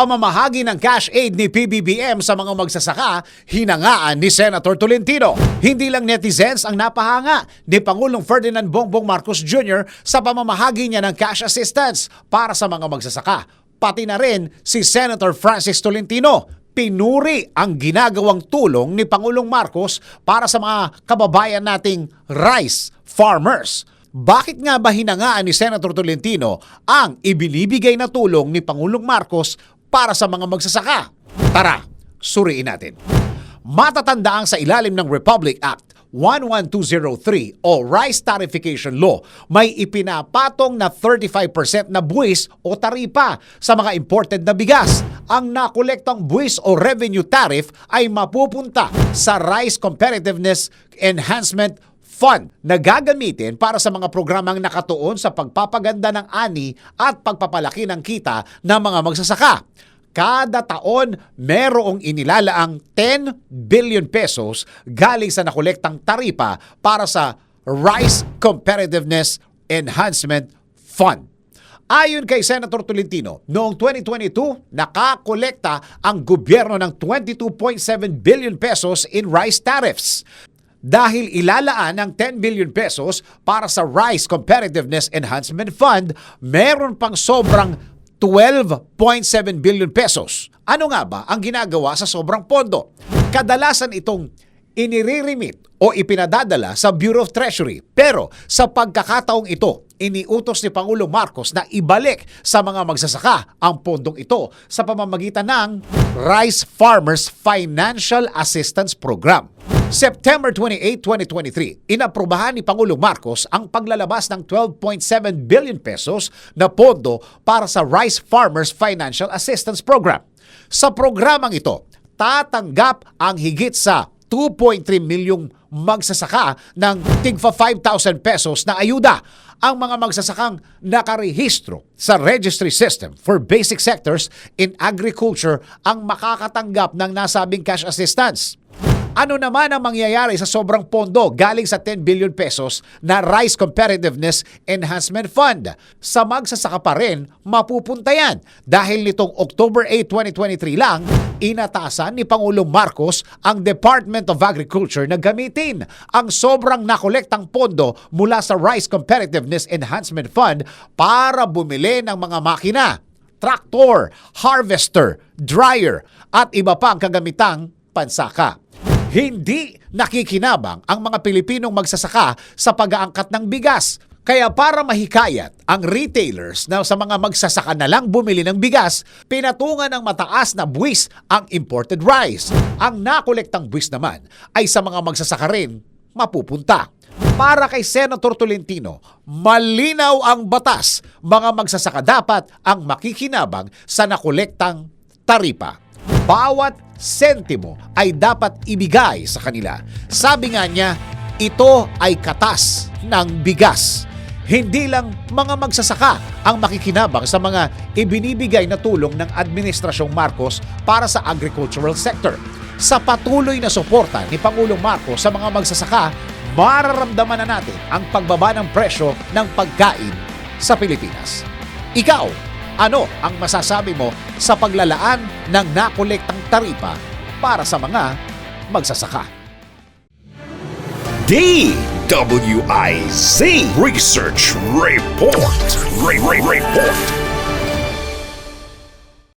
Pamamahagi ng cash aid ni PBBM sa mga magsasaka, hinangaan ni Senator Tolentino. Hindi lang netizens ang napahanga ni Pangulong Ferdinand Bongbong Marcos Jr. sa pamamahagi niya ng cash assistance para sa mga magsasaka. Pati na rin si Senator Francis Tolentino pinuri ang ginagawang tulong ni Pangulong Marcos para sa mga kababayan nating rice farmers. Bakit nga ba hinangaan ni Senator Tolentino ang ibinibigay na tulong ni Pangulong Marcos para sa mga magsasaka? Tara, suriin natin. Matatandaan sa ilalim ng Republic Act 11203 o Rice Tarification Law, may ipinapatong na 35% na buwis o taripa sa mga imported na bigas. Ang nakolektang buwis o revenue tariff ay mapupunta sa Rice Competitiveness Enhancement Fund na gagamitin para sa mga programang nakatuon sa pagpapaganda ng ani at pagpapalaki ng kita ng mga magsasaka kada taon merong inilalaang 10 billion pesos galing sa nakolektang taripa para sa Rice Competitiveness Enhancement Fund. Ayon kay Senator Tolentino, noong 2022, nakakolekta ang gobyerno ng 22.7 billion pesos in rice tariffs dahil ilalaan ng 10 billion pesos para sa Rice Competitiveness Enhancement Fund, meron pang sobrang 12.7 billion pesos. Ano nga ba ang ginagawa sa sobrang pondo? Kadalasan itong iniririmit o ipinadadala sa Bureau of Treasury. Pero sa pagkakataong ito, iniutos ni Pangulong Marcos na ibalik sa mga magsasaka ang pondong ito sa pamamagitan ng Rice Farmers Financial Assistance Program. September 28, 2023, inaprubahan ni Pangulong Marcos ang paglalabas ng 12.7 billion pesos na pondo para sa Rice Farmers Financial Assistance Program. Sa programang ito, tatanggap ang higit sa 2.3 milyong magsasaka ng tigfa 5,000 pesos na ayuda. Ang mga magsasakang nakarehistro sa registry system for basic sectors in agriculture ang makakatanggap ng nasabing cash assistance. Ano naman ang mangyayari sa sobrang pondo galing sa 10 billion pesos na Rice Competitiveness Enhancement Fund? Sa magsasaka pa rin, mapupunta yan dahil nitong October 8, 2023 lang, inatasan ni Pangulong Marcos ang Department of Agriculture na gamitin ang sobrang nakolektang pondo mula sa Rice Competitiveness Enhancement Fund para bumili ng mga makina, traktor, harvester, dryer at iba pa ang kagamitang pansaka hindi nakikinabang ang mga Pilipinong magsasaka sa pag-aangkat ng bigas. Kaya para mahikayat ang retailers na sa mga magsasaka na lang bumili ng bigas, pinatungan ng mataas na buwis ang imported rice. Ang nakolektang buwis naman ay sa mga magsasaka rin mapupunta. Para kay Senator Tolentino, malinaw ang batas. Mga magsasaka dapat ang makikinabang sa nakolektang taripa. Bawat sentimo ay dapat ibigay sa kanila. Sabi nga niya, ito ay katas ng bigas. Hindi lang mga magsasaka ang makikinabang sa mga ibinibigay na tulong ng Administrasyong Marcos para sa agricultural sector. Sa patuloy na suporta ni Pangulong Marcos sa mga magsasaka, mararamdaman na natin ang pagbaba ng presyo ng pagkain sa Pilipinas. Ikaw, ano ang masasabi mo sa paglalaan ng nakolektang taripa para sa mga magsasaka? DWIZ Research Report. Re- Re- Report.